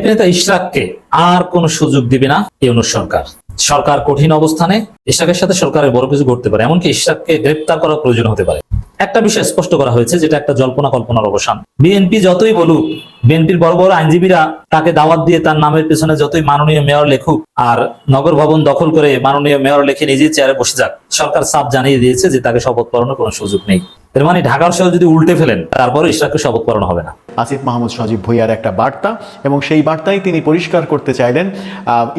BNP নেতা ইশরাককে আর কোন সুযোগ দিবে না ইউনুস সরকার সরকার কঠিন অবস্থানে ইশরাকের সাথে সরকারের বড় কিছু করতে পারে, এমনকি ইশরাককে গ্রেপ্তার করার প্রয়োজন হতে পারে। একটা বিষয় স্পষ্ট করা হয়েছে, যেটা একটা জল্পনা কল্পনার অবসান। বিএনপি যতই বলুক, বিএনপির বড় বড় আইনজীবীরা তাকে দাওয়াত দিয়ে তার নামের পেছনে যতই মাননীয় মেয়র লেখুক, আর নগর ভবন দখল করে মাননীয় মেয়র লেখে নিজেই চেয়ারে বসে যাক, সরকার সাফ জানিয়ে দিয়েছে যে তাকে শপথ পড়ানোর কোনো সুযোগ নেই। এর মানে ঢাকার শহর যদি উল্টে ফেলেন তারপরে ইশরাককে শপথ পড়ানো হবে না। আসিফ মাহমুদ সজীব ভুইয়ার একটা বার্তা, এবং সেই বার্তায় তিনি পরিষ্কার করতে চাইলেন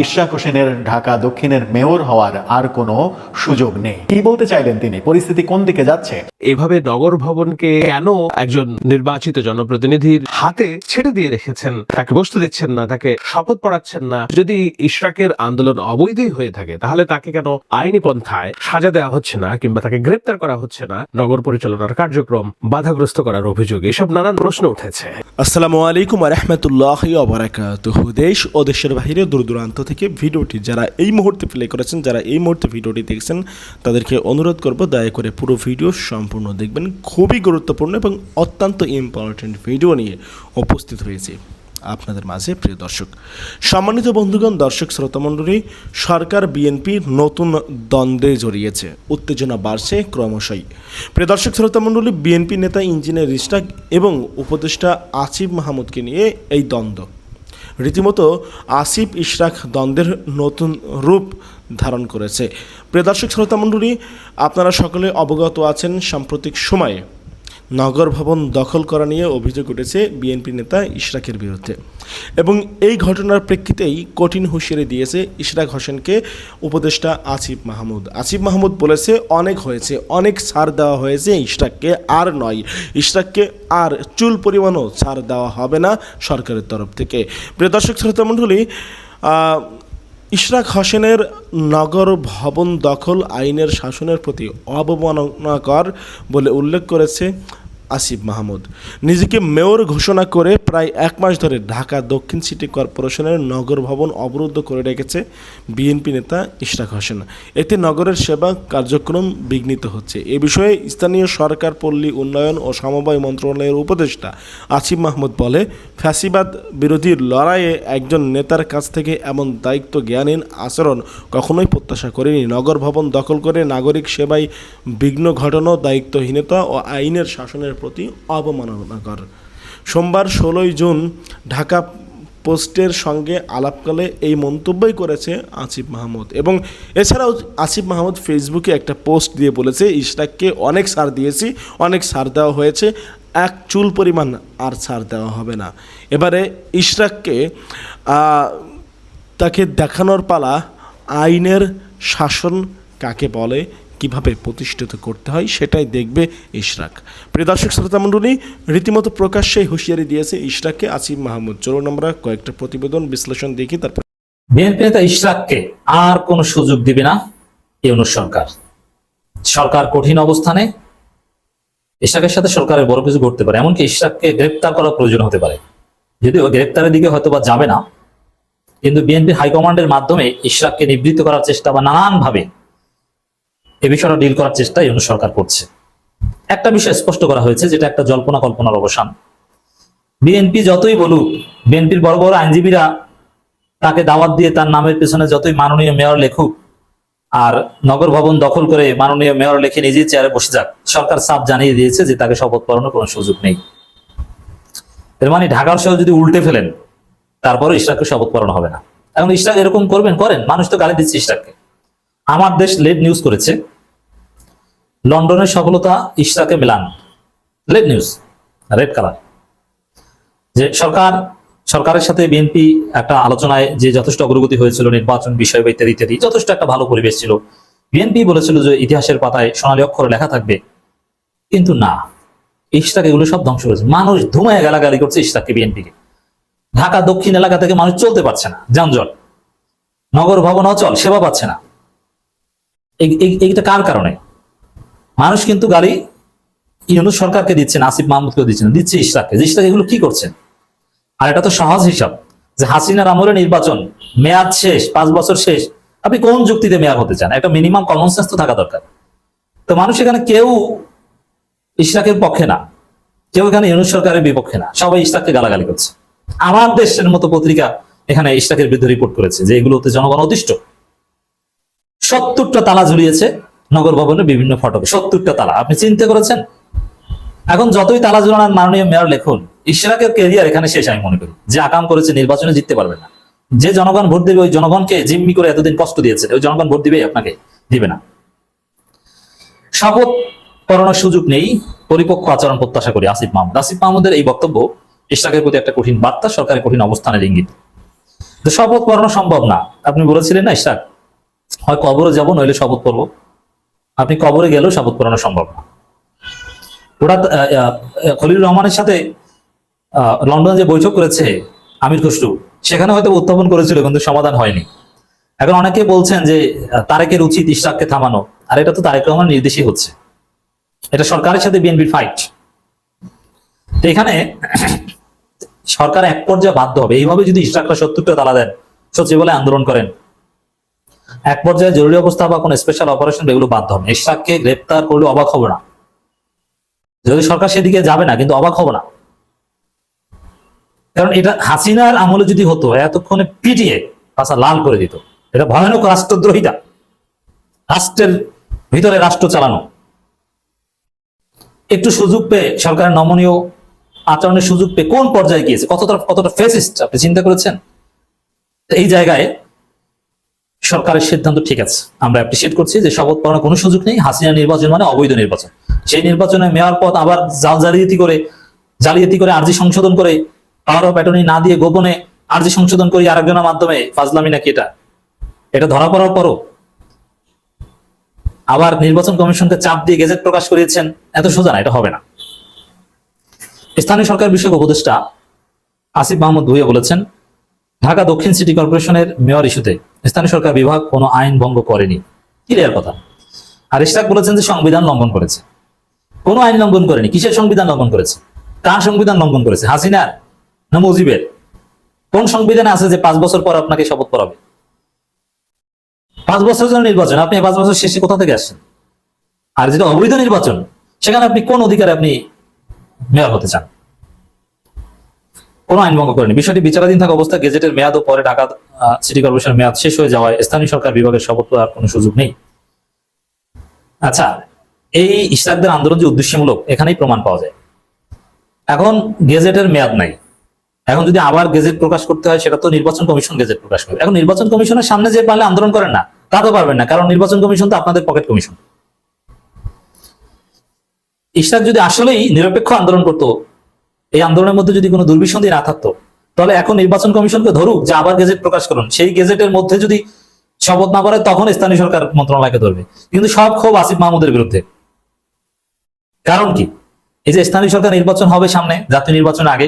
ইশরাক হোসেনের ঢাকা দক্ষিণের মেয়র হওয়ার আর কোনো সুযোগ নেই। কি বলতে চাইলেন তিনি? পরিস্থিতি কোন দিকে যাচ্ছে? এভাবে নগর ভবনকে কেন একজন নির্বাচিত জনপ্রতিনিধির হাতে ছেড়ে দিয়ে রেখেছেন? তাকে বসতে দিচ্ছেন না তাকে শপথ পড়াচ্ছেন না। যদি ইশরাকের আন্দোলন অবৈধই হয়ে থাকে তাহলে তাকে কেন আইনি পন্থায় সাজা দেওয়া হচ্ছে না কিংবা তাকে গ্রেপ্তার করা হচ্ছে না? নগর পরিচালনার কার্যক্রম বাধাগ্রস্ত করার অভিযোগ এসব নানান প্রশ্ন উঠেছে। আসসালামু আলাইকুম রহমতুল্লাহ অবরাকাত দেশ ও দেশের বাইরে দূর দূরান্ত থেকে ভিডিওটি যারা এই মুহূর্তে প্লে করেছেন যারা এই মুহূর্তে ভিডিওটি দেখছেন, তাদেরকে অনুরোধ করব দয়া করে পুরো ভিডিও সম্পূর্ণ দেখবেন। খুবই গুরুত্বপূর্ণ এবং অত্যন্ত ইম্পর্টেন্ট ভিডিও নিয়ে উপস্থিত হয়েছে আপনাদের মাঝে, প্রিয় দর্শক। সম্মানিত বন্ধুগণ, দর্শক শ্রোতামণ্ডলী সরকার বিএনপি নতুন দ্বন্দ্বে জড়িয়েছে, উত্তেজনা বাড়ছে ক্রমশই। প্রিয় দর্শক শ্রোতামণ্ডলী বিএনপি নেতা, ইঞ্জিনিয়ার ইস্টাক এবং উপদেষ্টা আসিফ মাহমুদকে নিয়ে এই দ্বন্দ্ব। রীতিমতো আসিফ ইশরাক দ্বন্দ্বের নতুন রূপ ধারণ করেছে। প্রিয় দর্শক শ্রোতামণ্ডলী আপনারা সকলে অবগত আছেন সাম্প্রতিক সময়ে। নগর ভবন দখল করা নিয়ে অভিযোগ উঠেছে বিএনপি নেতা ইশরাকের বিরুদ্ধে। এবং এই ঘটনার প্রেক্ষিতেই কঠিন হুঁশিয়ারি দিয়েছে ইশরাক হোসেনকে উপদেষ্টা আসিফ মাহমুদ। আসিফ মাহমুদ বলেছে, অনেক হয়েছে, অনেক ছাড় দেওয়া হয়েছে ইশরাককে, আর নয়, ইশরাককে আর চুল পরিমাণও ছাড় দেওয়া হবে না সরকারের তরফ থেকে। প্রিয় দর্শক শ্রোতামণ্ডলী ইশরাক হোসেনের নগর ভবন দখল আইনের শাসনের প্রতি অবমাননাকর বলে উল্লেখ করেছে আসিফ মাহমুদ। নিজেকে মেয়র ঘোষণা করে প্রায় এক মাস ধরে ঢাকা দক্ষিণ সিটি কর্পোরেশনের নগর ভবন অবরুদ্ধ করে রেখেছে বিএনপি নেতা ইশরাক হোসেন। এতে নগরের সেবা কার্যক্রম বিঘ্নিত হচ্ছে। এ বিষয়ে স্থানীয় সরকার, পল্লী উন্নয়ন ও সমবায় মন্ত্রণালয়ের উপদেষ্টা আসিফ মাহমুদ বলে, ফ্যাসিবাদ বিরোধী লড়াইয়ে একজন নেতার কাছ থেকে এমন দায়িত্ব জ্ঞানহীন আচরণ কখনোই প্রত্যাশা করেনি। নগর ভবন দখল করে নাগরিক সেবায় বিঘ্ন ঘটানো দায়িত্বহীনতা ও আইনের শাসনের প্রতি অবমাননাকর। সোমবার ষোলোই জুন ঢাকা পোস্টের সঙ্গে আলাপকালে এই মন্তব্যই করেছে আসিফ মাহমুদ এবং এছাড়াও আসিফ মাহমুদ ফেসবুকে একটা পোস্ট দিয়ে বলেছে, ইশরাককে অনেক সার দিয়েছি, অনেক ছাড় দেওয়া হয়েছে, এক চুল পরিমাণ আর ছাড় দেওয়া হবে না। এবারে ইশরাককে তাকে দেখানোর পালা আইনের শাসন কাকে বলে? কীভাবে প্রতিষ্ঠিত করতে হয় সেটাই দেখবে ইশরাক। প্রিয় দর্শক, শ্রোতা মণ্ডলী, রীতিমতো প্রকাশ্যে হুঁশিয়ারি দিয়েছে ইশরাককে আসিফ মাহমুদ। চলুন আমরা কয়েকটা প্রতিবেদন বিশ্লেষণ দেখি, তারপর বিএনপি নেতা ইশরাককে আর কোন সুযোগ দিবে না ইউনুস সরকার। সরকার কঠিন অবস্থানে ইশরাকের সাথে সরকারের বড় কিছু ঘটতে পারে, এমনকি ইশরাককে গ্রেপ্তার করার প্রয়োজন হতে পারে। যদিও গ্রেপ্তারের দিকে হয়তো বা যাবে না, কিন্তু বিএনপি হাইকমান্ডের মাধ্যমে ইশরাককে নিবৃত্ত করার চেষ্টা বা নানান ভাবে এ বিষয়টা ডিল করার চেষ্টা ইউনুস সরকার করছে। একটা বিষয় স্পষ্ট করা হয়েছে, যেটা একটা জল্পনা কল্পনার অবসান। বিএনপি যতই বলুক, বিএনপির বড় বড় আইনজীবীরা তাকে দাওয়াত দিয়ে তার নামের পেছনে যতই মাননীয় মেয়র লেখুক, আর নগর ভবন দখল করে মাননীয় মেয়র লেখে নিজেই চেয়ারে বসে যাক, সরকার সাফ জানিয়ে দিয়েছে যে তাকে শপথ পড়ানোর কোনো সুযোগ নেই। এর মানে ঢাকার শহর যদি উল্টে ফেলেন তারপরে ইশরাককে শপথ পড়ানো হবে না। এখন ইশরাক এরকম করবেন, করেন। মানুষ তো গালি দিচ্ছে ইশরাককে। আমার দেশ লেট নিউজ করেছে। লন্ডনের সফলতা ইশরাকে Milan. Late news, red colour. যে সরকার, সরকারের সাথে বিএনপি একটা আলোচনায় যে যথেষ্ট অগ্রগতি হয়েছিল, নির্বাচন বিষয় বা ইত্যাদি ইত্যাদি, যথেষ্ট একটা ভালো পরিবেশ ছিল। বিএনপি বলেছিল যে ইতিহাসের পাতায় সোনালী অক্ষরে লেখা থাকবে। কিন্তু না, ইশরাক এগুলো সব ধ্বংস করেছে। মানুষ ধুমায় গালাগালি করছে ইশরাককে, বিএনপিকে। ঢাকা, দক্ষিণ এলাকা থেকে মানুষ চলতে পারছে না, যানজট। নগর ভবন অচল, সেবা পাচ্ছে না। এই- এই- এইটা কার কারণে? মানুষ কিন্তু গালি ইউনুস সরকারকে দিচ্ছেন আসিফ মাহমুদকে দিচ্ছেন দিচ্ছে ইশরাককে। যে ইশরাক এগুলো কি করছেন? আর এটা তো সহজ হিসাব যে হাসিনার আমলে নির্বাচন, মেয়াদ শেষ, পাঁচ বছর শেষ, আপনি কোন যুক্তিতে মেয়াদ হতে চান? একটা মিনিমাম কমন সেন্স তো থাকা দরকার। তো মানুষ এখানে কেউ ইশরাকের পক্ষে না, কেউ এখানে ইউনুস সরকারের বিপক্ষে না, সবাই ইশরাককে গালাগালি করছে। আমার দেশের মতো পত্রিকা এখানে ইশরাকের বিরুদ্ধে রিপোর্ট করেছে যে এগুলোতে জনগণ অতিষ্ঠ। সত্তরটা তালা ঝুলিয়েছে নগর ভবনের বিভিন্ন ফটকে সত্তরটা তালা। আপনি চিন্তা করেছেন এখন যতই তালা ঝুলানোর মাননীয় মেয়র লেখুন, ইশরাকের কেরিয়ার এখানে শেষ, আমি মনে করি। যে আকাম করেছে, নির্বাচনে জিততে পারবে না। যে জনগণ ভোট দেবে, ওই জনগণকে জিম্মি করে এতদিন কষ্ট দিয়েছে, ওই জনগণ ভোট দিবে, আপনাকে দিবে না। শপথ করানোর সুযোগ নেই, পরিপক্ক আচরণ প্রত্যাশা করি, আসিফ মাহমুদ। আসিফ মাহমুদের এই বক্তব্য ইশরাকের প্রতি একটা কঠিন বার্তা, সরকারের কঠিন অবস্থানের ইঙ্গিত। শপথ করানো সম্ভব না, আপনি বলেছিলেন না, ইশরাক? হয় কবরে যাব, নইলে শপথ করব। আপনি কবরে গেলেও শপথ করানো সম্ভব না। আহ, খলিলুর রহমানের সাথে লন্ডনে যে বৈঠক করেছে আমির খসরু সেখানে হয়তো উত্থাপন করেছিল কিন্তু সমাধান হয়নি। এখন অনেকে বলছেন যে তারেকের উচিত ইশরাককে থামানো আর এটা তো তারেক রহমান নির্দেশই হচ্ছে। এটা সরকারের সাথে বিএনপির ফাইট তো এখানে সরকার এক পর্যায়ে বাধ্য হবে। এইভাবে যদি ইশরাকরা সত্তরটা তালা দেন সচিবালয় আন্দোলন করেন এক পর্যায়ে জরুরি অবস্থা বা কোনো স্পেশাল অপারেশন এগুলো বাধ্য হবে। ইশরাককে গ্রেপ্তার করলে অবাক হব না। যদি সরকার সেদিকে যাবে না, কিন্তু অবাক হব না। কারণ এটা হাসিনার আমলে যদি হতো, এতক্ষণে পিটিয়ে পাশা লাল করে দিত। এটা ভয়ানক রাষ্ট্রদ্রোহিতা। রাষ্ট্রের ভিতরে রাষ্ট্র চালানো। একটু সুযোগ পেয়ে সরকারের নমনীয় আচরণের সুযোগ পেয়ে কোন পর্যায়ে গিয়েছে? কতটা কতটা ফেসিস্ট আপনি চিন্তা করেছেন? এই জায়গায় সরকারের সিদ্ধান্ত ঠিক আছে। আমরা অ্যাপ্রিসিয়েট করছি যে শপথ পালনের কোনো সুযোগ নেই। হাসিনা নির্বাচন মানে অবৈধ নির্বাচন। সেই নির্বাচনে মেয়র পদ আবার জাল জালিয়াতি করে জালিয়াতি করে আর্জি সংশোধন করে, পাওয়ার অফ অ্যাটর্নি না দিয়ে গোপনে আর্জি সংশোধন করি আরেকজনের মাধ্যমে, ফাজলামি নাকি এটা? এটা ধরা পড়ার পরও। আবার নির্বাচন কমিশনকে চাপ দিয়ে গেজেট প্রকাশ করিয়েছেন, এত সোজা না, এটা হবে না। স্থানীয় সরকার বিষয়ক উপদেষ্টা আসিফ মাহমুদ ভুইয়া বলেছেন, ঢাকা দক্ষিণ সিটি কর্পোরেশনের মেয়র ইস্যুতে স্থানীয় সরকার বিভাগ কোনো আইন ভঙ্গ করেনি। ক্লিয়ার কথা। আর ইশরাক বলেছেন যে সংবিধান লঙ্ঘন করেছে। কোনো আইন লঙ্ঘন করেনি। কিসের সংবিধান লঙ্ঘন করেছে? কার সংবিধান লঙ্ঘন করেছে? হাসিনার না মুজিবের? কোন সংবিধানে আছে যে পাঁচ বছর পর আপনাকে শপথ করাবে পাঁচ বছরের জন্য নির্বাচন। আপনি পাঁচ বছর শেষে কোথা থেকে আসছেন? আর যেটা অবৈধ নির্বাচন, সেখানে আপনি কোন অধিকারে আপনি মেয়র হতে চান? কোন আইন ভঙ্গ করেনি। বিষয়টি বিচারাধীন থাকা অবস্থায় গেজেটের মেয়াদ ও পরে ঢাকা সিটি কর্পোরেশনের মেয়াদ শেষ হয়ে যাওয়ায় স্থানীয় সরকার বিভাগের শপথ আর কোনো সুযোগ নেই। আচ্ছা এই ইশরাকদের আন্দোলন যে উদ্দেশ্যমূলক, এখানেই প্রমাণ পাওয়া যায়। এখন গেজেটের মেয়াদ নাই। এখন যদি আবার গেজেট প্রকাশ করতে হয়, সেটা তো নির্বাচন কমিশন গেজেট প্রকাশ করবে। এখন নির্বাচন কমিশনের সামনে যে পারলে আন্দোলন করেন না, তা তো পারবেন না, কারণ নির্বাচন কমিশন তো আপনাদের পকেট কমিশন। ইশরাক যদি আসলেই নিরপেক্ষ আন্দোলন করতো এই আন্দোলনের মধ্যে যদি কোনো দুর্বিসন্ধি না থাকতো, তাহলে এখন নির্বাচন কমিশনকে ধরুক যে আবার গেজেট প্রকাশ করুন। সেই গেজেটের মধ্যে যদি শপথ না করে তখন স্থানীয় সরকার মন্ত্রণালয়কে ধরবে। কিন্তু সব ক্ষোভ আসিফ মাহমুদের বিরুদ্ধে। কারণ কি? এই যে স্থানীয় সরকার নির্বাচন হবে সামনে, জাতীয় নির্বাচন আগে,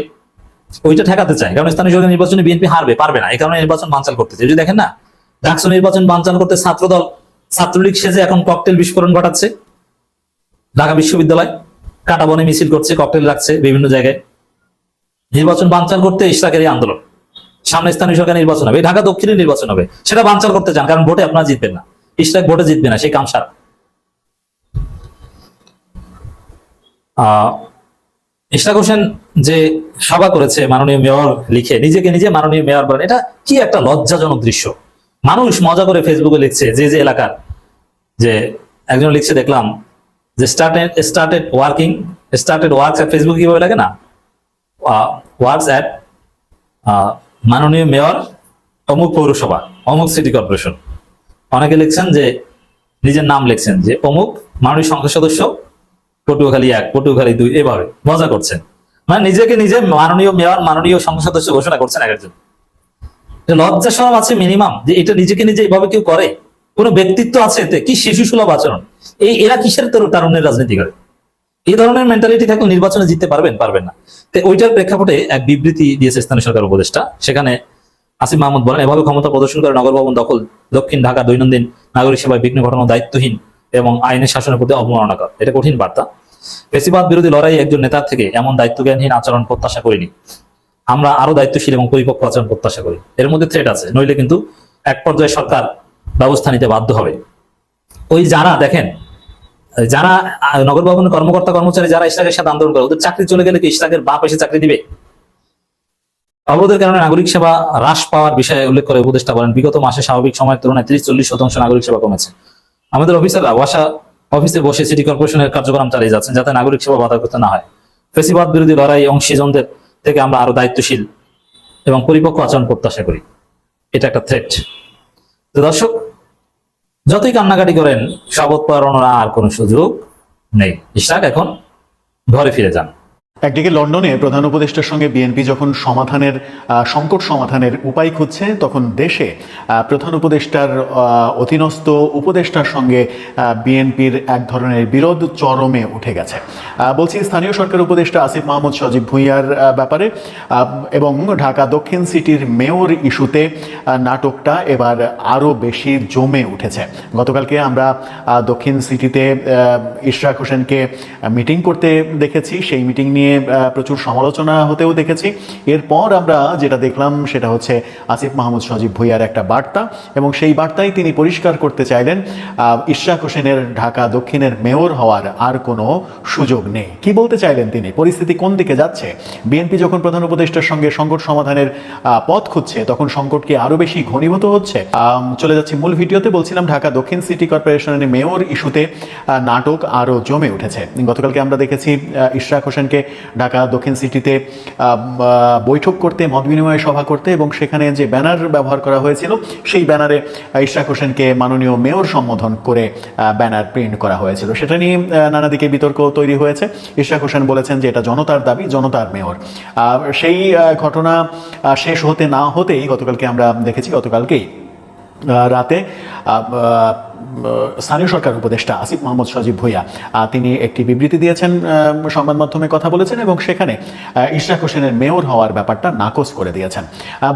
ওইটা ঠেকাতে চায়। কারণ স্থানীয় সরকার নির্বাচনে বিএনপি হারবে, পারবে না। এই কারণে নির্বাচন বানচাল করতেছে এই যে দেখেন না, ডাকসু নির্বাচন বানচাল করতে ছাত্রদল, ছাত্রলীগ সেজে এখন ককটেল বিস্ফোরণ ঘটাচ্ছে। ঢাকা বিশ্ববিদ্যালয়, কাটা বনে মিছিল করছে ককটেল রাখছে বিভিন্ন জায়গায়। নির্বাচন বানচাল করতে ইশরাকের এই আন্দোলন। সামনে স্থানীয় সরকার নির্বাচন হবে, ঢাকা দক্ষিণে নির্বাচন হবে। সেটা বানচাল করতে চান, কারণ ভোটে আপনারা জিতবেন না। ইশরাক ভোটে জিতবে না সেই কাম সারা। আহ ইশরাক হোসেন যে সভা করেছে, মাননীয় মেয়র লিখে, নিজেকে নিজে মাননীয় মেয়র বলেন, এটা কি একটা লজ্জাজনক দৃশ্য? মানুষ মজা করে ফেসবুকে লিখছে, যে যে এলাকার, যে একজন লিখছে, দেখলাম, যে started started working started work Facebook কীভাবে লাগে না? ওয়ার্কস এট মাননীয় মেয়র অমুক পৌরসভা, অমুক সিটি কর্পোরেশন অনেকে লিখছেন যে, নিজের নাম লিখছেন যে, অমুক মাননীয় সংসদ সদস্য, পটুয়াখালী এক, পটুয়াখালী দুই, এভাবে মজা করছেন। মানে নিজেকে নিজে মাননীয় মেয়র, মাননীয় সংসদ সদস্য ঘোষণা করছেন এক একজন। এটা লজ্জা সরম আছে মিনিমাম যে এটা নিজেকে নিজে এইভাবে কেউ করে। কোনো ব্যক্তিত্ব আছে এতে? কি শিশু সুলভ আচরণ? এই এরা কিসের তরু- তারুণ্যের রাজনীতি করে? এই ধরনের মেন্টালিটি থাকলে নির্বাচনে জিততে পারবেন পারবেন না। তো ওইটার প্রেক্ষাপটে এক বিবৃতি দিয়েছে স্থানীয় সরকার উপদেষ্টা। সেখানে আসিফ মাহমুদ বলেন, এভাবে ক্ষমতা প্রদর্শন করে নগর ভবন দখল, দক্ষিণ ঢাকা দৈনন্দিন নাগরিক সেবায় বিঘ্ন ঘটানো দায়িত্বহীন এবং আইনের শাসনের প্রতি অবমাননা কর এটা কঠিন বার্তা। বেশিরভাগ বিরোধী লড়াই একজন নেতার থেকে এমন দায়িত্বজ্ঞানহীন আচরণ প্রত্যাশা করিনি। আমরা আরও দায়িত্বশীল এবং পরিপক্ক আচরণ প্রত্যাশা করি। এর মধ্যে থ্রেট আছে। নইলে কিন্তু এক পর্যায়ে সরকার ব্যবস্থা নিতে বাধ্য হবে। ওই যারা, দেখেন যারা নগর ভবনের কর্মকর্তা, কর্মচারী যারা ইশরাকের সাথে আন্দোলন করে, ওদের চাকরি চলে গেলে কি ইশরাকের বাপ এসে চাকরি দিবে? অবরোধের কারণে নাগরিক সেবা হ্রাস পাওয়ার বিষয়ে উল্লেখ করে উপদেষ্টা বলেন, বিগত মাসে স্বাভাবিক সময়ের তুলনায় তিরিশ, চল্লিশ শতাংশ নাগরিক সেবা কমেছে। আমাদের অফিসাররা বাসা অফিসে বসে সিটি কর্পোরেশনের কার্যক্রম চালিয়ে যাচ্ছেন যাতে নাগরিক সেবা বাধাগ্রস্ত না হয়। ফেসিবাদ বিরোধী লড়াই অংশীজনদের থেকে আমরা আরও দায়িত্বশীল এবং পরিপক্ক আচরণ প্রত্যাশা করি। এটা একটা থ্রেট দর্শক যতই কান্নাকাটি করেন শপথ পড়ানোর আর কোনো সুযোগ নেই। ইশাক এখন ঘরে ফিরে যান। একদিকে লন্ডনে প্রধান উপদেষ্টার সঙ্গে বিএনপি যখন সমাধানের সংকট সমাধানের উপায় খুঁজছে, তখন দেশে প্রধান উপদেষ্টার অধীনস্থ উপদেষ্টার সঙ্গে বিএনপির এক ধরনের বিরোধ চরমে উঠে গেছে। বলছি স্থানীয় সরকার উপদেষ্টা আসিফ মাহমুদ সজীব ভুঁইয়ার ব্যাপারে এবং ঢাকা দক্ষিণ সিটির মেয়র ইস্যুতে নাটকটা এবার আরও বেশি জমে উঠেছে। গতকালকে আমরা দক্ষিণ সিটিতে ইশরাক হোসেনকে মিটিং করতে দেখেছি। সেই মিটিং নিয়ে আহ, প্রচুর সমালোচনা হতেও দেখেছি। এরপর আমরা যেটা দেখলাম সেটা হচ্ছে আসিফ মাহমুদ সজীব ভুইয়ার একটা বার্তা এবং সেই বার্তায় তিনি পরিষ্কার করতে চাইলেন ইশরাক হোসেনের ঢাকা দক্ষিণের মেয়র হওয়ার আর কোনো সুযোগ নেই। কি বলতে চাইলেন তিনি? পরিস্থিতি কোন দিকে যাচ্ছে? বিএনপি যখন প্রধান উপদেষ্টার সঙ্গে সংকট সমাধানের পথ খুঁজছে তখন সংকট কি আরও বেশি ঘনীভূত হচ্ছে? চলে যাচ্ছি মূল ভিডিওতে। বলছিলাম ঢাকা দক্ষিণ সিটি কর্পোরেশনের মেয়র ইস্যুতে নাটক আরও জমে উঠেছে। গতকালকে আমরা দেখেছি ইশরাক হোসেনকে ঢাকা দক্ষিণ সিটিতে বৈঠক করতে, মত বিনিময় সভা করতে এবং সেখানে যে ব্যানার ব্যবহার করা হয়েছিল, সেই ব্যানারে ইশরাক হোসেনকে মাননীয় মেয়র সম্বোধন করে ব্যানার প্রিন্ট করা হয়েছিল। সেটা নিয়ে নানা দিকে বিতর্ক তৈরি হয়েছে। ইশরাক হোসেন বলেছেন যে এটা জনতার দাবি, জনতার মেয়র। সেই ঘটনা শেষ হতে না হতেই গতকালকে আমরা দেখেছি, গতকালকেই রাতে স্থানীয় সরকার উপদেষ্টা আসিফ মোহাম্মদ সজীব ভুইয়া তিনি একটি বিবৃতি দিয়েছেন সংবাদ মাধ্যমে কথা বলেছেন এবং সেখানে ইশরাক হোসেনের মেয়র হওয়ার ব্যাপারটা নাকচ করে দিয়েছেন।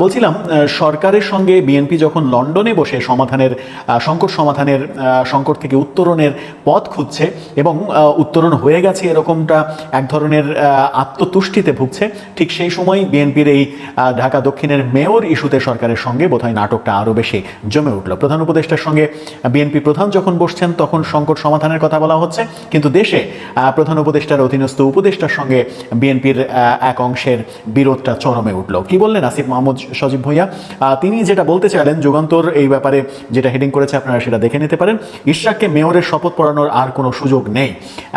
বলছিলাম সরকারের সঙ্গে বিএনপি যখন লন্ডনে বসে সমাধানের সংকট সমাধানের সংকট থেকে উত্তরণের পথ খুঁজছে এবং উত্তরণ হয়ে গেছে এরকমটা এক ধরনের আত্মতুষ্টিতে ভুগছে, ঠিক সেই সময় বিএনপির এই ঢাকা দক্ষিণের মেয়র ইস্যুতে সরকারের সঙ্গে বোধহয় নাটকটা আরও বেশি জমে উঠল। প্রধান উপদেষ্টার সঙ্গে বিএনপি প্রধান যখন বসছেন, তখন সংকট সমাধানের কথা বলা হচ্ছে। কিন্তু দেশে প্রধান উপদেষ্টার অধীনস্থ উপদেষ্টার সঙ্গে বিএনপির এক অংশের বিরোধটা চরমে উঠল। কি বললেন আসিফ মাহমুদ সজীব ভুইয়া? তিনি যেটা বলতে চাইলেন, যুগান্তর এই ব্যাপারে যেটা হেডিং করেছে, আপনারা সেটা দেখে নিতে পারেন। ইশরাককে মেয়রের শপথ পড়ানোর আর কোনো সুযোগ নেই,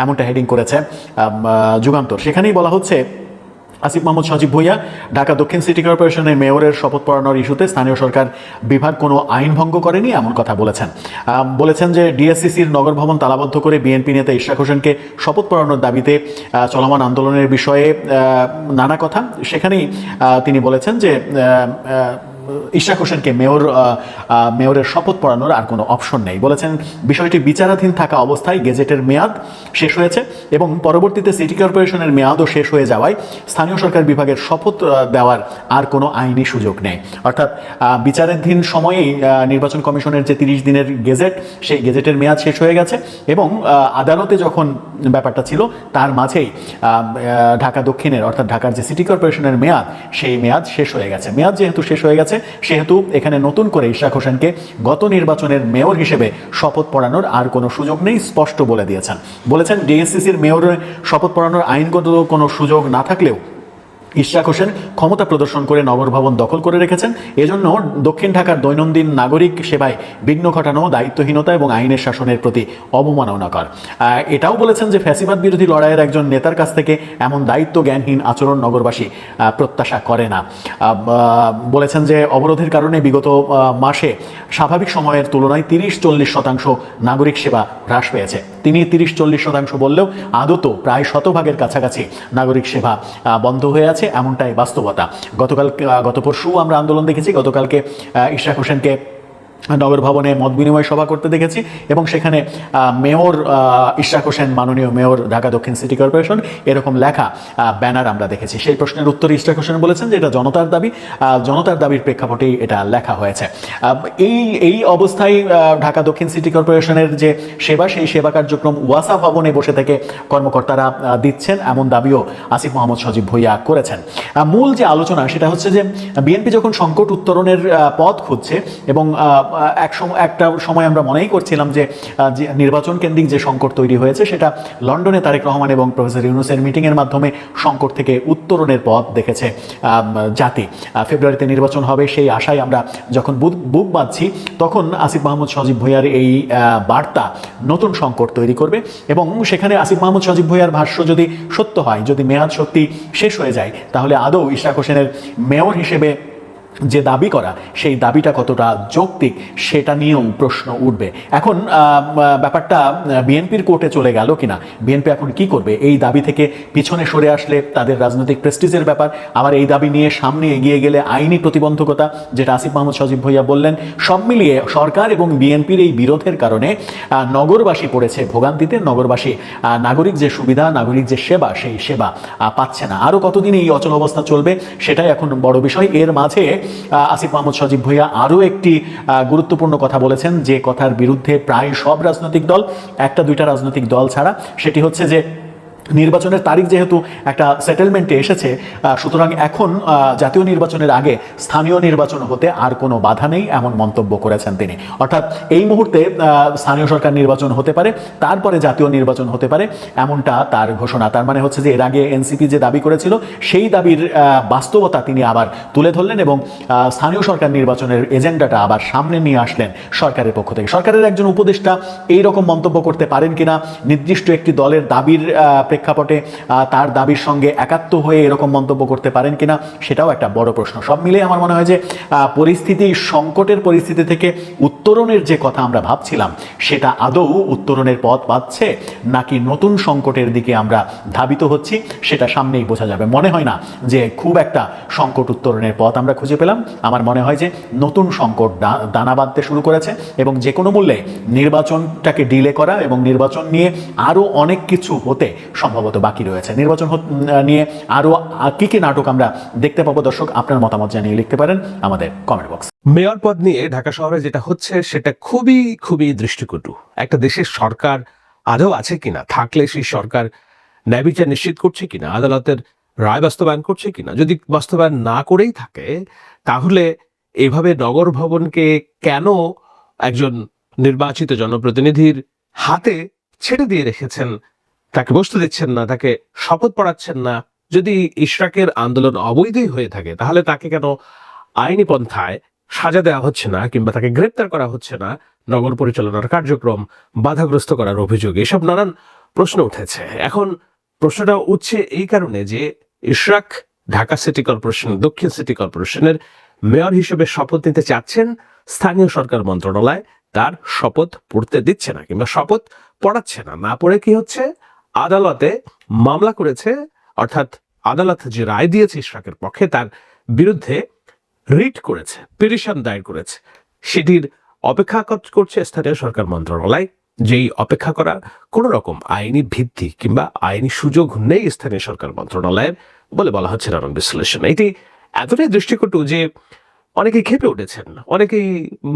এমনটা হেডিং করেছে যুগান্তর। সেখানেই বলা হচ্ছে আসিফ মাহমুদ সজীব ভুইয়া, ঢাকা দক্ষিণ সিটি কর্পোরেশনের মেয়রের শপথ পড়ানোর ইস্যুতে স্থানীয় সরকার বিভাগ কোনো আইন ভঙ্গ করেনি, এমন কথা বলেছেন। বলেছেন যে ডিএসসিসির নগর ভবন তালাবদ্ধ করে বিএনপি নেতা ইশাক হোসেনকে শপথ পড়ানোর দাবিতে চলমান আন্দোলনের বিষয়ে নানা কথা। সেখানেই তিনি বলেছেন যে ইশরাক হোসেনকে মেয়র মেয়রের শপথ পড়ানোর আর কোনো অপশন নেই। বলেছেন, বিষয়টি বিচারাধীন থাকা অবস্থায় গেজেটের মেয়াদ শেষ হয়েছে এবং পরবর্তীতে সিটি কর্পোরেশনের মেয়াদও শেষ হয়ে যাওয়ায় স্থানীয় সরকার বিভাগের শপথ দেওয়ার আর কোনো আইনি সুযোগ নেই। অর্থাৎ বিচারাধীন সময়েই নির্বাচন কমিশনের যে তিরিশ দিনের গেজেট, সেই গেজেটের মেয়াদ শেষ হয়ে গেছে এবং আদালতে যখন ব্যাপারটা ছিল, তার মাঝেই ঢাকা দক্ষিণের অর্থাৎ ঢাকার যে সিটি কর্পোরেশনের মেয়াদ, সেই মেয়াদ শেষ হয়ে গেছে। মেয়াদ যেহেতু শেষ হয়ে গেছে সেহেতু এখানে নতুন করে ইশাক হোসেনকে গত নির্বাচনের মেয়র হিসেবে শপথ পড়ানোর আর কোনো সুযোগ নেই, স্পষ্ট বলে দিয়েছেন। বলেছেন ডিএসসিসির মেয়রের শপথ পড়ানোর আইনগত কোনো সুযোগ না থাকলেও ইশরাক হোসেন ক্ষমতা প্রদর্শন করে নগর ভবন দখল করে রেখেছেন। এজন্য দক্ষিণ ঢাকার দৈনন্দিন নাগরিক সেবায় বিঘ্ন ঘটানো, দায়িত্বহীনতা এবং আইনের শাসনের প্রতি অবমাননাকর। এটাও বলেছেন যে ফ্যাসিবাদ বিরোধী লড়াইয়ের একজন নেতার কাছ থেকে এমন দায়িত্ব জ্ঞানহীন আচরণ নগরবাসী প্রত্যাশা করে না। বলেছেন যে অবরোধের কারণে বিগত মাসে স্বাভাবিক সময়ের তুলনায় তিরিশ চল্লিশ শতাংশ নাগরিক সেবা হ্রাস পেয়েছে। তিনি তিরিশ চল্লিশ শতাংশ বললেও আদত প্রায় শতভাগের কাছাকাছি নাগরিক সেবা বন্ধ হয়ে আছে। এমনটাই বাস্তবতা। গতকাল গত পরশু আমরা আন্দোলন দেখেছি। গতকালকে ইশরাক হোসেনকে নগর ভবনে মত বিনিময় সভা করতে দেখেছি এবং সেখানে মেয়র ইশরাক হোসেন, মাননীয় মেয়র ঢাকা দক্ষিণ সিটি কর্পোরেশন, এরকম লেখা ব্যানার আমরা দেখেছি। সেই প্রশ্নের উত্তরে ইশরাক হোসেন বলেছেন যে এটা জনতার দাবি জনতার দাবির প্রেক্ষাপটেই এটা লেখা হয়েছে। এই এই অবস্থায় ঢাকা দক্ষিণ সিটি কর্পোরেশনের যে সেবা, সেই সেবা কার্যক্রম ওয়াসা ভবনে বসে থেকে কর্মকর্তারা দিচ্ছেন, এমন দাবিও আসিফ মোহাম্মদ সজীব ভুইয়া করেছেন। মূল যে আলোচনা, সেটা হচ্ছে যে, বিএনপি যখন সংকট উত্তরণের পথ খুঁজছে এবং এক সময় একটা সময় আমরা মনেই করছিলাম যে নির্বাচন কেন্দ্রিক যে সংকট তৈরি হয়েছে, সেটা লন্ডনে তারেক রহমান এবং প্রফেসর ইউনুসের মিটিংয়ের মাধ্যমে সংকট থেকে উত্তরণের পথ দেখেছে জাতি। ফেব্রুয়ারিতে নির্বাচন হবে সেই আশায় আমরা যখন বুক বুক বাঁধছি, তখন আসিফ মাহমুদ, সজীব ভুঁইয়ার এই বার্তা নতুন সংকট তৈরি করবে এবং সেখানে আসিফ মাহমুদ, সজীব ভুঁইয়ার ভাষ্য যদি সত্য হয়, যদি মেয়াদ সত্যি শেষ হয়ে যায়, তাহলে আদৌ ইশরাক হোসেনের মেয়র হিসেবে যে দাবি করা, সেই দাবিটা কতটা যৌক্তিক সেটা নিয়েও প্রশ্ন উঠবে। এখন ব্যাপারটা বিএনপির কোর্টে চলে গেল কিনা, বিএনপি এখন কি করবে? এই দাবি থেকে পিছনে সরে আসলে তাদের রাজনৈতিক প্রেস্টিজের ব্যাপার। আবার এই দাবি নিয়ে সামনে এগিয়ে গেলে আইনি প্রতিবন্ধকতা, যেটা আসিফ মাহমুদ সজীব ভইয়া বললেন, সব মিলিয়ে সরকার এবং বিএনপির এই বিরোধের কারণে নগরবাসী পড়েছে ভোগান্তিতে। নগরবাসী নাগরিক যে সুবিধা, নাগরিক যে সেবা, সেই সেবা পাচ্ছে না। আরও কতদিন এই অচল অবস্থা চলবে, সেটাই এখন বড় বিষয়। এর মাঝে আসিফ মাহমুদ সজীব ভুইয়া আরও একটি গুরুত্বপূর্ণ কথা বলেছেন যে কথার বিরুদ্ধে প্রায় সব রাজনৈতিক দল, একটা দুইটা রাজনৈতিক দল ছাড়া। সেটি হচ্ছে যে নির্বাচনের তারিখ যেহেতু একটা সেটেলমেন্টে এসেছে সুতরাং এখন জাতীয় নির্বাচনের আগে স্থানীয় নির্বাচন হতে আর কোনো বাধা নেই, এমন মন্তব্য করেছেন তিনি। অর্থাৎ এই মুহূর্তে স্থানীয় সরকার নির্বাচন হতে পারে, তারপরে জাতীয় নির্বাচন হতে পারে, এমনটা তার ঘোষণা। তার মানে হচ্ছে যে এর আগে এনসিপি যে দাবি করেছিল, সেই দাবির বাস্তবতা তিনি আবার তুলে ধরলেন এবং স্থানীয় সরকার নির্বাচনের এজেন্ডাটা আবার সামনে নিয়ে আসলেন সরকারের পক্ষ থেকে। সরকারের একজন উপদেষ্টা এই রকম মন্তব্য করতে পারেন কিনা, নির্দিষ্ট একটি দলের দাবির প্রেক্ষাপটে তার দাবির সঙ্গে একাত্ম হয়ে এরকম মন্তব্য করতে পারেন কিনা সেটাও একটা বড় প্রশ্ন। সব মিলে আমার মনে হয় যে পরিস্থিতি সংকটের পরিস্থিতি থেকে উত্তরণের যে কথা আমরা ভাবছিলাম, সেটা আদৌ উত্তরণের পথ পাচ্ছে নাকি নতুন সংকটের দিকে আমরা ধাবিত হচ্ছি, সেটা সামনেই বোঝা যাবে। মনে হয় না যে খুব একটা সংকট উত্তরণের পথ আমরা খুঁজে পেলাম। আমার মনে হয় যে নতুন সংকট দানা বাঁধতে শুরু করেছে এবং যে কোনো মূল্যে নির্বাচনটাকে ডিলে করা এবং নির্বাচন নিয়ে আরও অনেক কিছু হতে সম্ভবত বাকি রয়েছে। নির্বাচন নিয়ে আরও কী কী নাটক আমরা দেখতে পাবো দর্শক, আপনার মতামত জানিয়ে লিখতে পারেন আমাদের কমেন্ট বক্স মেয়র পদ নিয়ে ঢাকা শহরে যেটা হচ্ছে, সেটা খুবই খুবই দৃষ্টিকটু। একটা দেশের সরকার আদৌ আছে কিনা, থাকলে সেই সরকার ন্যায়বিচার নিশ্চিত করছে কিনা, আদালতের রায় বাস্তবায়ন করছে কিনা, যদি বাস্তবায়ন না করেই থাকে, তাহলে এভাবে নগর ভবনকে কেন একজন নির্বাচিত জনপ্রতিনিধির হাতে ছেড়ে দিয়ে রেখেছেন তাকে বসতে দিচ্ছেন না, তাকে শপথ পড়াচ্ছেন না। যদি ইশরাকের আন্দোলন অবৈধই হয়ে থাকে, তাহলে তাকে কেন আইনি পন্থায় সাজা দেওয়া হচ্ছে না কিংবা তাকে গ্রেপ্তার করা হচ্ছে না? নগর পরিচালনার কার্যক্রম বাধাগ্রস্ত করার অভিযোগ, এসব নানান প্রশ্ন উঠেছে। এখন প্রশ্নটা উঠছে এই কারণে যে ইশরাক ঢাকা সিটি কর্পোরেশন, দক্ষিণ সিটি কর্পোরেশনের মেয়র হিসেবে শপথ নিতে চাচ্ছেন স্থানীয় সরকার মন্ত্রণালয়, তার শপথ পড়তে দিচ্ছে না কিংবা শপথ পড়াচ্ছে না। না পড়ে কি হচ্ছে? আদালতে মামলা করেছে, অর্থাৎ আদালত যে রায় দিয়েছে ইশরাকের পক্ষে তার বিরুদ্ধে রিট করেছে, পিটিশন দায়ের করেছে। সেটির অপেক্ষা কর- করছে স্থানীয় সরকার মন্ত্রণালয়, যেই অপেক্ষা করার কোন রকম আইনি ভিত্তি কিংবা আইনি সুযোগ নেই স্থানীয় সরকার মন্ত্রণালয়ের বলে বলা হচ্ছে নানান বিশ্লেষণ। এটি এতটাই দৃষ্টিকটু যে অনেকেই খেপে উঠেছেন। অনেকেই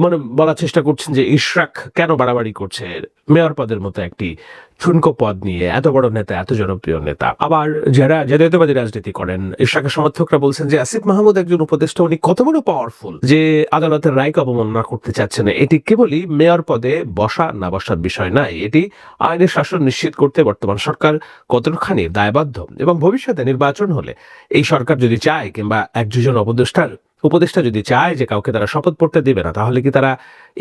মানে বলার চেষ্টা করছেন যে ইশরাক কেন বাড়াবাড়ি করছে? মেয়র পদের মতো একটি ঠুনকো পদ নিয়ে এত বড় নেতা, এত জনপ্রিয় নেতা। আবার যারা জাতীয়তাবাদী রাজনীতি করেন, ইশরাকের সমর্থকরা বলছেন যে আসিফ মাহমুদ একজন উপদেষ্টা, উনি কত বড় পাওয়ারফুল যে আদালতের রায়কে অবমাননা করতে চাচ্ছেন। এটি কেবলই মেয়র পদে বসা, না বসার বিষয় নয়, এটি আইনের শাসন নিশ্চিত করতে বর্তমান সরকার কতখানি দায়বদ্ধ এবং ভবিষ্যতে নির্বাচন হলে এই সরকার যদি চায় কিংবা এক দুজন উপদেষ্টার উপদেষ্টা যদি চায় যে কাউকে তারা শপথ পড়তে দেবে না, তাহলে কি তারা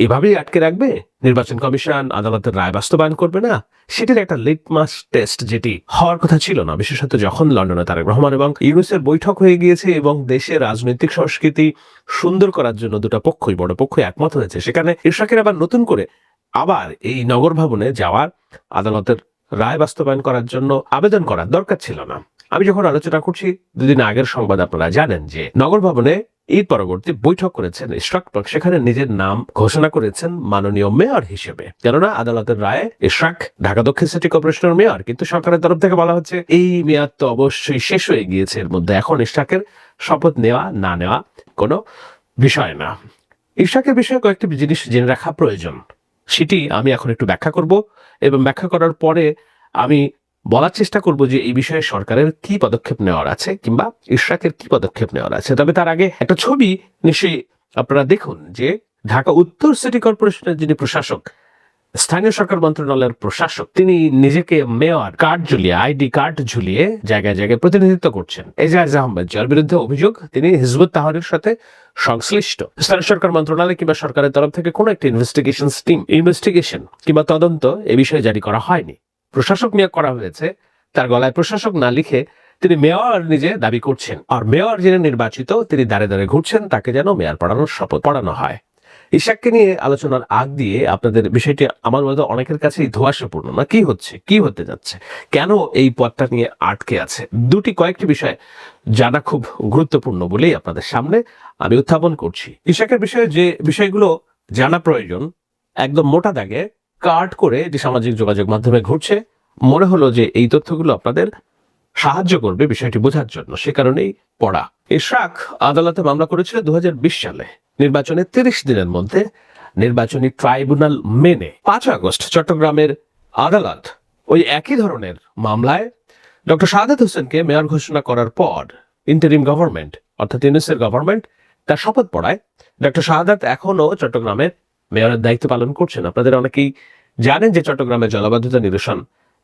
এভাবেই আটকে রাখবে? নির্বাচন কমিশন, আদালতের রায় বাস্তবায়ন করবে না? সেটির একটা লিটমাস টেস্ট যেটি হওয়ার কথা ছিল না। বিশেষত যখন লন্ডনে তারেক রহমান এবং ইউনুসের বৈঠক হয়ে গিয়েছে এবং দেশের রাজনৈতিক সংস্কৃতি সুন্দর করার জন্য দুটো পক্ষই, বড় পক্ষই একমত হয়েছে, সেখানে ইরশাকের আবার নতুন করে আবার এই নগর ভবনে যাওয়ার আদালতের রায় বাস্তবায়ন করার জন্য আবেদন করার দরকার ছিল না। আমি যখন আলোচনা করছি, দুদিন আগের সংবাদ আপনারা জানেন যে নগর ভবনে ঈদ পরবর্তী বৈঠক করেছেন ইশরাক সেখানে নিজের নাম ঘোষণা করেছেন মাননীয় মেয়র হিসেবে। কেননা আদালতের রায়ে ইশরাক ঢাকা দক্ষিণ সিটি কর্পোরেশনের মেয়র। কিন্তু সরকারের তরফ থেকে বলা হচ্ছে, এই মেয়াদ তো অবশ্যই শেষ হয়ে গিয়েছে। এর মধ্যে এখন ইশরাকের শপথ নেওয়া, না নেওয়া কোনো বিষয় না। ইশরাকের বিষয়ে কয়েকটি জিনিস জেনে রাখা প্রয়োজন। সেটি আমি এখন একটু ব্যাখ্যা করব এবং ব্যাখ্যা করার পরে আমি বলার চেষ্টা করব যে এই বিষয়ে সরকারের কি পদক্ষেপ নেওয়ার আছে কিংবা ইশরাকের কি পদক্ষেপ নেওয়ার আছে। তবে তার আগে একটা ছবি নিশ্চয়ই আপনারা দেখুন যে ঢাকা উত্তর সিটি কর্পোরেশনের যিনি প্রশাসক, স্থানীয় সরকার মন্ত্রণালয়ের প্রশাসক, তিনি নিজেকে মেয়র, কার্ড ঝুলিয়ে, আইডি কার্ড ঝুলিয়ে জায়গায় জায়গায় প্রতিনিধিত্ব করছেন। এজাজ আহমেদ, যার বিরুদ্ধে অভিযোগ, তিনি হিজবুত তাহরের সাথে সংশ্লিষ্ট। স্থানীয় সরকার মন্ত্রণালয় কিংবা সরকারের তরফ থেকে কোনো একটি ইনভেস্টিগেশন টিম ইনভেস্টিগেশন কিংবা তদন্ত এ বিষয়ে জারি করা হয়নি। প্রশাসক নিয়োগ করা হয়েছে, তার গলায় প্রশাসক না লিখে তিনি মেয়র নিজে দাবি করছেন। আর মেয়র যিনি নির্বাচিত, তিনি দাঁড়ে দাঁড়ে ঘুরছেন, তাকে যেন মেয়র পড়ানোর শপথ পড়ানো হয়। ইশাককে নিয়ে আলোচনার আগ দিয়ে আপনাদের বিষয়টি আমার মতো অনেকের কাছেই ধোয়াশাপূর্ণ। না, কি হচ্ছে? কি হতে যাচ্ছে? কেন এই পথটা নিয়ে আটকে আছে? দুটি কয়েকটি বিষয় জানা খুব গুরুত্বপূর্ণ বলেই আপনাদের সামনে আমি উত্থাপন করছি। ইশাকের বিষয়ে যে বিষয়গুলো জানা প্রয়োজন, একদম মোটা দাগে কাট করে যে সামাজিক যোগাযোগ মাধ্যমে ঘুরছে, মনে হলো যে এই তথ্যগুলো আপনাদের সাহায্য করবে বিষয়টি বোঝার জন্য। সে কারণেই পড়া। ইশরাক আদালতে মামলা করেছিল দুহাজার বিশ সালে। নির্বাচনের তিরিশ দিনের মধ্যে নির্বাচনী ট্রাইব্যুনাল মেনে পাঁচ আগস্ট চট্টগ্রামের আদালত ওই একই ধরনের মামলায় ডক্টর শাহাদাত হোসেনকে মেয়র ঘোষণা করার পর ইন্টারিম গভর্নমেন্ট অর্থাৎ ইউনিসের গভর্নমেন্ট তার শপথ পড়ায়। ডক্টর শাহাদাত এখনও চট্টগ্রামের মেয়রের দায়িত্ব পালন করছেন। আপনাদের অনেকেই জানেন যে চট্টগ্রামের জলবাধ্যতা নিরসন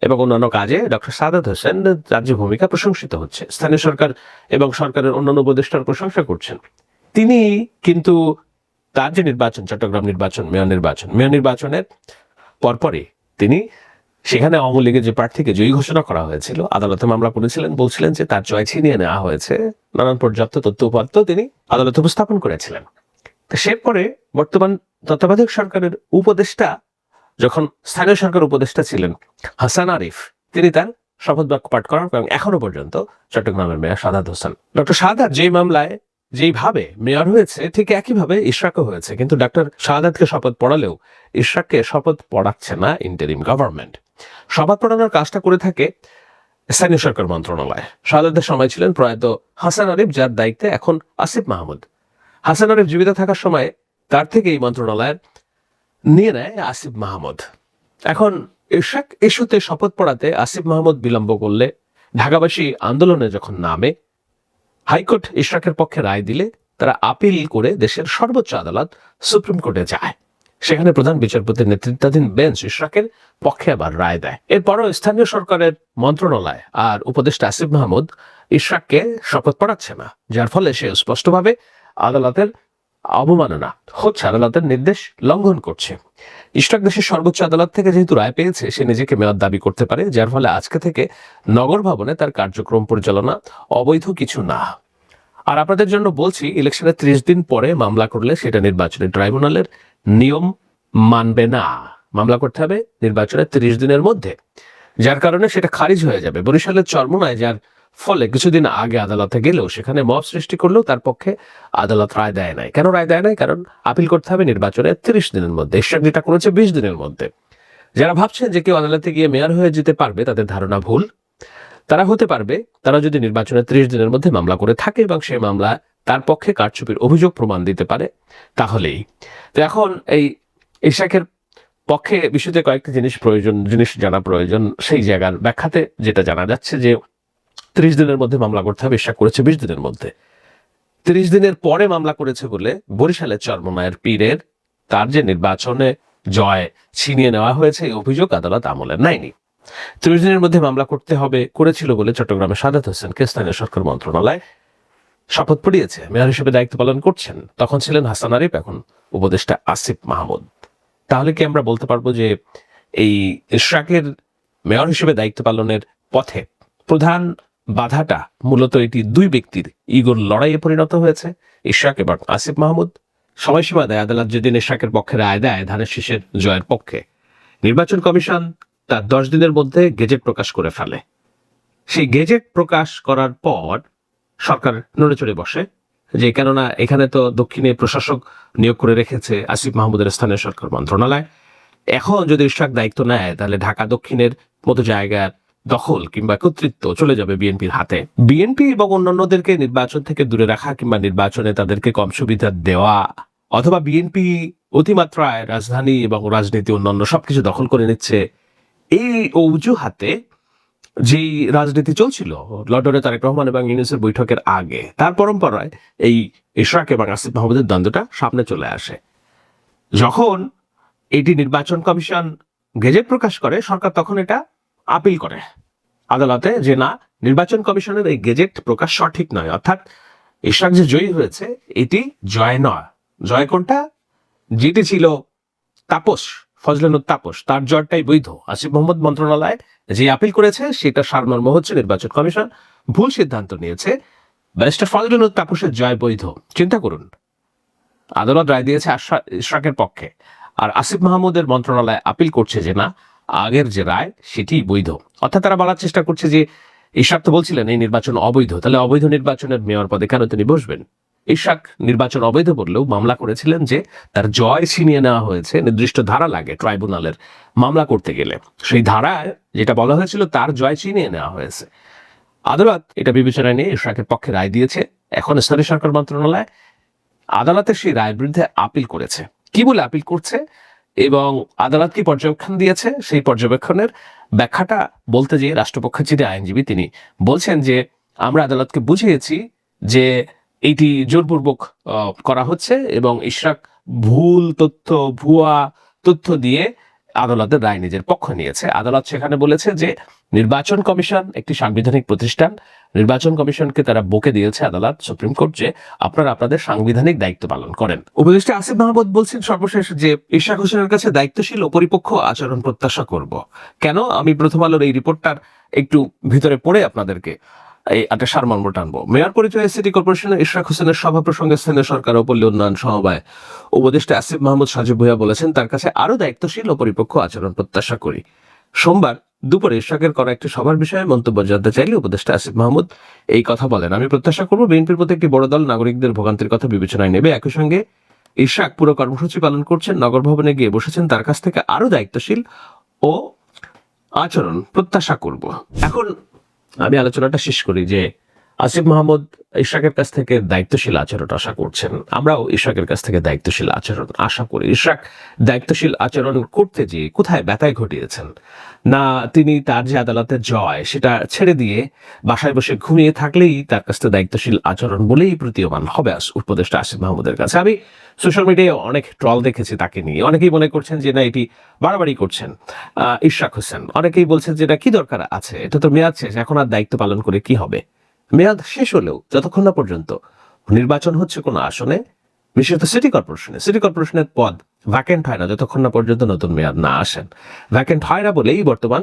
এবং অন্যান্য কাজে ডক্টর সাদাত হোসেন তার যে ভূমিকা প্রশংসিত হচ্ছে। স্থানীয় সরকার এবং সরকারের অন্যান্য উপদেষ্টার প্রশংসা করছেন। তিনি কিন্তু তার যে নির্বাচন, চট্টগ্রাম নির্বাচন, মেয়র নির্বাচন, মেয়র নির্বাচনের পরপরই তিনি সেখানে আওয়ামী লীগের যে প্রার্থীকে জয়ী ঘোষণা করা হয়েছিল, আদালতে মামলা করেছিলেন, বলছিলেন যে তার জয় ছিনিয়ে নেওয়া হয়েছে। নানান পর্যাপ্ত তথ্য উপাত্ত তিনি আদালতে উপস্থাপন করেছিলেন। সে পরে বর্তমান তত্ত্বাবধায়ক সরকারের উপদেষ্টা, যখন স্থানীয় সরকার উপদেষ্টা ছিলেন, হাসান আরিফ, তিনি তার শপথ বাক্য পাঠ করার এবং এখনও পর্যন্ত চট্টগ্রামের মেয়র সাদাত হোসেন। ডক্টর সাদাত যেই মামলায় যেইভাবে মেয়র হয়েছে, ঠিক একইভাবে ইশরাকও হয়েছে, কিন্তু ডক্টর শাহাদাতকে শপথ পড়ালেও ইশরাককে শপথ পড়াচ্ছে না ইন্টারিম গভর্নমেন্ট শপথ পড়ানোর কাজটা করে থাকে স্থানীয় সরকার মন্ত্রণালয়। শাহাদাতের সময় ছিলেন প্রয়াত হাসান আরিফ, যার দায়িত্বে এখন আসিফ মাহমুদ। হাসান আরিফ জীবিত থাকার সময় তার থেকে এই মন্ত্রণালয়ের নিয়ে নেয় আসিফ মাহমুদ। এখন ইশাক ইস্যুতে শপথ পড়াতে আসিফ মাহমুদ বিলম্ব করলে ঢাকাবাসী আন্দোলনে যখন নামে, হাইকোর্ট ইশরাকের পক্ষে রায় দিলে তারা আপিল করে দেশের সর্বোচ্চ আদালত সুপ্রিম কোর্টে যায়। সেখানে প্রধান বিচারপতির নেতৃত্বাধীন বেঞ্চ ইশরাকের পক্ষে আবার রায় দেয়। এরপরও স্থানীয় সরকারের মন্ত্রণালয় আর উপদেষ্টা আসিফ মাহমুদ ইশরাককে শপথ পড়াচ্ছে না, যার ফলে সে স্পষ্টভাবে আদালতের অবমাননা হচ্ছে আদালতের নির্দেশ লঙ্ঘন করছে। ইশরাক দেশের সর্বোচ্চ আদালত থেকে যেহেতু রায় পেয়েছে, সে নিজেকে মেয়র দাবি করতে পারে, যার ফলে আজকে থেকে নগর ভবনে তার কার্যক্রম পরিচালনা অবৈধ কিছু না। আর আপনাদের জন্য বলছি, ইলেকশনের ত্রিশ দিন পরে মামলা করলে সেটা নির্বাচনী ট্রাইব্যুনালের নিয়ম মানবে না। মামলা করতে হবে নির্বাচনের ত্রিশ দিনের মধ্যে, যার কারণে সেটা খারিজ হয়ে যাবে। বরিশালের চরমোনায় যার ফলে কিছুদিন আগে আদালতে গেলেও সেখানে মব সৃষ্টি করলেও তার পক্ষে আদালত রায় দেয় নাই। কেন রায় দেয় নাই? কারণ আপিল করতে হবে নির্বাচনের তিরিশ দিনের মধ্যে ঈশ্বর করেছে বিশ দিনের মধ্যে। যারা ভাবছেন যে কেউ আদালতে গিয়ে মেয়র হয়ে যেতে পারবে, তাদের ধারণা ভুল। তারা হতে পারবে, তারা যদি নির্বাচনের ত্রিশ দিনের মধ্যে মামলা করে থাকে এবং সেই মামলা তার পক্ষে কারচুপির অভিযোগ প্রমাণ দিতে পারে, তাহলেই। তো এখন এই ইশাকের পক্ষে বিষয়তে কয়েকটি জিনিস প্রয়োজন, জিনিস জানা প্রয়োজন, সেই জায়গার ব্যাখ্যাতে যেটা জানা যাচ্ছে যে ত্রিশ দিনের মধ্যে মামলা করতে হবে ইশাক করেছে বিশ দিনের মধ্যে। ত্রিশ দিনের পরে মামলা করেছে বলে বরিশালের চর্মনায়ের পীরের তার যে নির্বাচনে জয় ছিনিয়ে নেওয়া হয়েছে, এই অভিযোগ আদালত আমলে নেয়নি। ত্রিশ দিনের মধ্যে মামলা করতে হবে, করেছিল বলে চট্টগ্রামের সাদাত হোসেনকে স্থানীয় সরকার মন্ত্রণালয় শপথ পড়িয়েছে। মেয়র হিসেবে দায়িত্ব পালন করছেন, তখন ছিলেন হাসান আরিফ, এখন উপদেষ্টা আসিফ মাহমুদ। তাহলে কি আমরা বলতে পারব যে এই ইশরাকের মেয়র হিসেবে দায়িত্ব পালনের পথে প্রধান বাধাটা মূলত এটি দুই ব্যক্তির ইগোর লড়াইয়ে পরিণত হয়েছে ইশরাক এবং আসিফ মাহমুদ। সময়সীমা দেয় আদালত যেদিন ইশরাকের পক্ষে রায় দেয় ধানের শীষের জয়ের পক্ষে। নির্বাচন কমিশন তার দশ দিনের মধ্যে গেজেট প্রকাশ করে ফেলে। সেই গেজেট প্রকাশ করার পর সরকার নড়ে চড়ে বসে, যে কেননা এখানে তো দক্ষিণে প্রশাসক নিয়োগ করে রেখেছে আসিফ মাহমুদের স্থানীয় সরকার মন্ত্রণালয়। এখন যদি ইশরাক দায়িত্ব নেয়, তাহলে ঢাকা দক্ষিণের মতো জায়গার দখল কিংবা কর্তৃত্ব চলে যাবে বিএনপির হাতে। বিএনপি এবং অন্যান্যদেরকে নির্বাচন থেকে দূরে রাখা কিংবা নির্বাচনে তাদেরকে কম সুবিধা দেওয়া অথবা বিএনপি অতিমাত্রায় রাজধানী এবং রাজনীতি অন্যান্য সবকিছু দখল করে নিচ্ছে, এই অজুহাতে যেই রাজনীতি চলছিল, লন্ডনে তারেক রহমান এবং ইউনিসের বৈঠকের আগে, তার পরম্পরায় এই ইশরাক এবং আসিফ মাহমুদের দ্বন্দ্বটা সামনে চলে আসে। যখন এটি নির্বাচন কমিশন গেজেট প্রকাশ করে, সরকার তখন এটা আপিল করে। আদালতে যে না, নির্বাচন কমিশনের এই গেজেট প্রকাশ সঠিক নয়। অর্থাৎ ইশরাক যে জয়ী হয়েছে, এটি জয় নয়। জয় কোনটা? যেটি ছিল তাপস ফজলানুর তাপস। তার জয়টাই বৈধ। আসিফ মোহাম্মদ মন্ত্রণালয় যে আপিল করেছে, সেটা সারমর্ম হচ্ছে নির্বাচন কমিশন ভুল সিদ্ধান্ত নিয়েছে। ব্যারিস্টার ফজলানুর তাপসের জয় বৈধ। চিন্তা করুন। আদালত রায় দিয়েছে ইশরাকের পক্ষে। আর আসিফ মাহমুদের মন্ত্রণালয় আপিল করছে যে না আগের যে রায়, সেটি বৈধ। অর্থাৎ তারা বলার চেষ্টা করছে যে ইশরাক তো বলছিলেন, এই নির্বাচন অবৈধ। তাহলে অবৈধ নির্বাচনের মেয়র পদে কেন তিনি বসবেন? ইশাক নির্বাচন অবৈধ বললেও মামলা করেছিলেন যে তার জয় ছিনিয়ে নেওয়া হয়েছে, নির্দিষ্ট ধারা লাগে ট্রাইব্যুনালের মামলা করতে গেলে। সেই ধারায় যেটা বলা হয়েছিল, তার জয় ছিনিয়ে নেওয়া হয়েছে। আদালত এটা বিবেচনায় নিয়ে ইশরাকের পক্ষে রায় দিয়েছে। এখন স্থানীয় সরকার মন্ত্রণালয় আদালতের সেই রায়ের বিরুদ্ধে আপিল করেছে। কি বলে আপিল করছে? এবং আদালত কি পর্যবেক্ষণ দিয়েছে? সেই পর্যবেক্ষণের ব্যাখ্যাটা বলতে যে রাষ্ট্রপক্ষের যিনি আইনজীবী তিনি বলছেন যে, আমরা আদালতকে বুঝিয়েছি যে এটি জোরপূর্বক করা হচ্ছে এবং ইশরাক ভুল তথ্য, ভুয়া তথ্য দিয়ে আদালতের রায় নিজের পক্ষ নিয়েছে। আদালত সেখানে বলেছে যে, নির্বাচন কমিশন একটি সাংবিধানিক প্রতিষ্ঠান। নির্বাচন কমিশনকে তারা বকে দিয়েছে আদালত, সুপ্রিম কোর্ট, যে আপনারা আপনাদের সাংবিধানিক দায়িত্ব পালন করেন। উপদেষ্টা আসিফ মাহমুদ বলছেন সর্বশেষ যে ইশাক হোসেনের কাছে দায়িত্বশীল ও পরিপক্ষ আচরণ প্রত্যাশা করব। কেন? আমি প্রথম আলোর এই রিপোর্টটার একটু ভিতরে পড়ে আপনাদেরকে। এই একটা সারমর্ম টানবো। মেয়র পরিচয়ে সিটি কর্পোরেশনের ইশরাক হোসেনের সভা প্রসঙ্গে স্থানীয় সরকার ও পল্লী উন্নয়ন সমবায় উপদেষ্টা আসিফ মাহমুদ সাজিব ভুইয়া বলেছেন, তার কাছে আরও দায়িত্বশীল ও পরিপক্ষ আচরণ প্রত্যাশা করি। সোমবার দুপুরে ইশরাকের করা একটি সভার বিষয়ে মন্তব্য জানতে চাইলে উপদেষ্টা আসিফ মাহমুদ এই কথা বলেন। আমি প্রত্যাশা করব বিএনপির প্রতি একটি বড় দল নাগরিকদের ভোগান্তির কথা বিবেচনায় নেবে। একই সঙ্গে ইশরাক পুরো কর্মসূচি পালন করছেন, নগর ভবনে গিয়ে বসেছেন, তার কাছ থেকে আরও দায়িত্বশীল ও আচরণ প্রত্যাশা করব। এখন আমি আলোচনাটা শেষ করি যে আসিফ মাহমুদ ইশরাকের কাছ থেকে দায়িত্বশীল আচরণ আশা করছেন। আমরাও ইশরাকের কাছ থেকে দায়িত্বশীল আচরণ আশা করি। ইশরাক দায়িত্বশীল আচরণ করতে গিয়ে কোথায় ব্যথায় ঘটিয়েছেন? না, তিনি তার যে আদালতে জয়, সেটা ছেড়ে দিয়ে বাসায় বসে ঘুমিয়ে থাকলেই তার কাছ থেকে দায়িত্বশীল আচরণ বলেই প্রতীয়মান হবে উপদেষ্টা আসিফ মাহমুদের কাছে। আমি সোশ্যাল মিডিয়ায় অনেক ট্রল দেখেছি তাকে নিয়ে। অনেকেই মনে করছেন যে না, এটি বাড়াবাড়ি করছেন ইশরাক হোসেন। অনেকেই বলছেন যে এটা কি দরকার আছে? এটা তো মেয়াদ শেষ, এখন আর দায়িত্ব পালন করে কি হবে? মেয়াদ শেষ হলেও যতক্ষণ না পর্যন্ত নির্বাচন হচ্ছে কোনো আসনে, বিশেষত সিটি কর্পোরেশনে, সিটি কর্পোরেশনের পদ ভ্যাকেন্ট হয় না, যতক্ষণ না পর্যন্ত নতুন মেয়াদ না আসেন। ভ্যাকেন্ট হয় না বলেই বর্তমান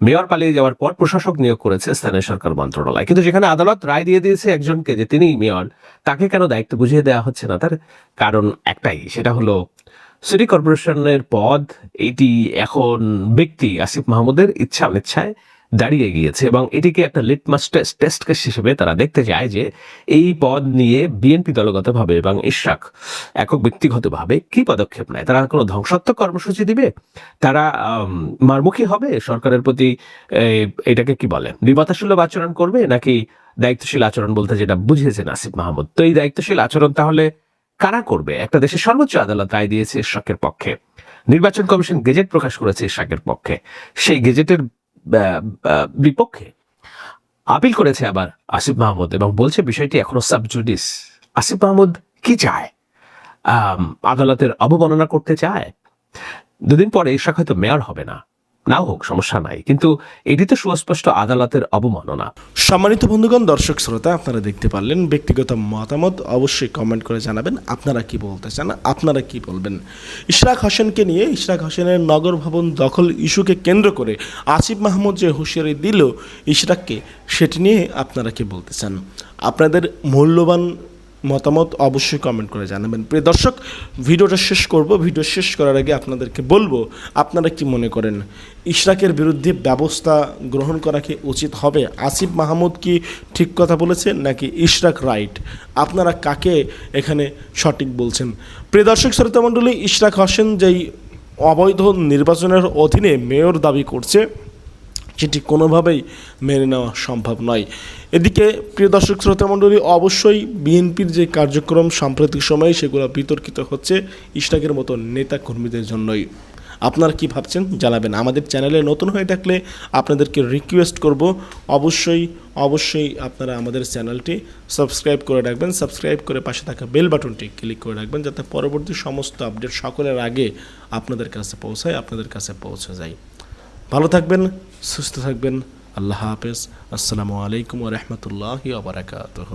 মেয়র পালিয়ে যাওয়ার পর প্রশাসক নিয়োগ করেছে স্থানীয় সরকার মন্ত্রণালয়। কিন্তু যেখানে আদালত রায় দিয়ে দিয়েছে একজনকে যে তিনি মেয়র, তাকে কেন দায়িত্ব বুঝিয়ে দেওয়া হচ্ছে না? তার কারণ একটাই, সেটা হলো সিটি কর্পোরেশনের পদ, এটি এখন ব্যক্তি আসিফ মাহমুদের ইচ্ছা অনিচ্ছায় দাঁড়িয়ে গিয়েছে এবং এটিকে একটা লিটমাস টেস্ট টেস্ট কেস হিসেবে তারা দেখতে চায় যে এই পদ নিয়ে বিএনপি দলগতভাবে এবং ইশরাক একক ব্যক্তিগতভাবে কি পদক্ষেপ নেয়? তারা কোনো ধ্বংসাত্মক কর্মসূচি দিবে? তারা মারমুখী হবে? সরকারের প্রতি এটাকে কি বলে? নির্বাতাসুলভ আচরণ করবে? নাকি দায়িত্বশীল আচরণ বলতে যেটা বুঝিয়েছেন আসিফ মাহমুদ? তো এই দায়িত্বশীল আচরণ তাহলে কারা করবে? একটা দেশের সর্বোচ্চ আদালত রায় দিয়েছে ইশরাকের পক্ষে। নির্বাচন কমিশন গেজেট প্রকাশ করেছে ইশরাকের পক্ষে। সেই গেজেটের বিপক্ষে। আপিল করেছে আবার আসিফ মাহমুদ এবং বলছে বিষয়টি এখনও সাবজুডিস। আসিফ মাহমুদ কি চায়? আদালতের অবমাননা করতে চায়? দুদিন পরে ইশরাক হয়তো মেয়র হবে না। নাও হোক, সমস্যা নাই। কিন্তু এটি তো সুস্পষ্ট আদালতের অবমাননা। সম্মানিত বন্ধুগণ, দর্শক শ্রোতা, আপনারা দেখতে পারলেন ব্যক্তিগত মতামত। অবশ্যই কমেন্ট করে জানাবেন, আপনারা কি বলতে চান, আপনারা কি বলবেন? ইশরাক হোসেনকে নিয়ে, ইশরাক হোসেনের নগর ভবন দখল ইস্যুকে কেন্দ্র করে আসিফ মাহমুদ যে হুঁশিয়ারি দিল ইশরাককে, সেটি নিয়ে আপনারা কি বলতে চান? আপনাদের মূল্যবান মতামত অবশ্যই কমেন্ট করে জানাবেন। প্রিয় দর্শক, ভিডিওটা শেষ করব। ভিডিও শেষ করার আগে আপনাদেরকে বলব, আপনারা কি মনে করেন, ইশরাকের বিরুদ্ধে ব্যবস্থা গ্রহণ করা কি উচিত হবে? আসিফ মাহমুদ কি ঠিক কথা বলেছেন নাকি ইশরাক রাইট? আপনারা কাকে এখানে সঠিক বলছেন? প্রিয় দর্শক শ্রোতা মণ্ডলী ইশরাক হোসেন যেই অবৈধ নির্বাচনের অধীনে মেয়র দাবি করছে সেটি কোনোভাবেই মেনে নেওয়া সম্ভব নয়। এদিকে, প্রিয় দর্শক শ্রোতা মণ্ডলী, অবশ্যই বিএনপির যে কার্যক্রম সাম্প্রতিক সময়ে সেগুলো বিতর্কিত হচ্ছে ইশরাকের মতো নেতা কর্মীদের জন্যই। আপনারা কি ভাবছেন জানাবেন। আমাদের চ্যানেলে নতুন হয়ে থাকলে আপনাদেরকে রিকোয়েস্ট করব। অবশ্যই অবশ্যই আপনারা আমাদের চ্যানেলটি সাবস্ক্রাইব করে রাখবেন। সাবস্ক্রাইব করে পাশে থাকা বেল বাটনটি ক্লিক করে রাখবেন যাতে পরবর্তী সমস্ত আপডেট সকলের আগে আপনাদের কাছে পৌঁছায়, আপনাদের কাছে পৌঁছে যায়। ভালো থাকবেন সুস্থ থাকবেন। আল্লাহ হাফেজ। আসসালামু আলাইকুম রহমতুল্লাহ বারাকাতুহ।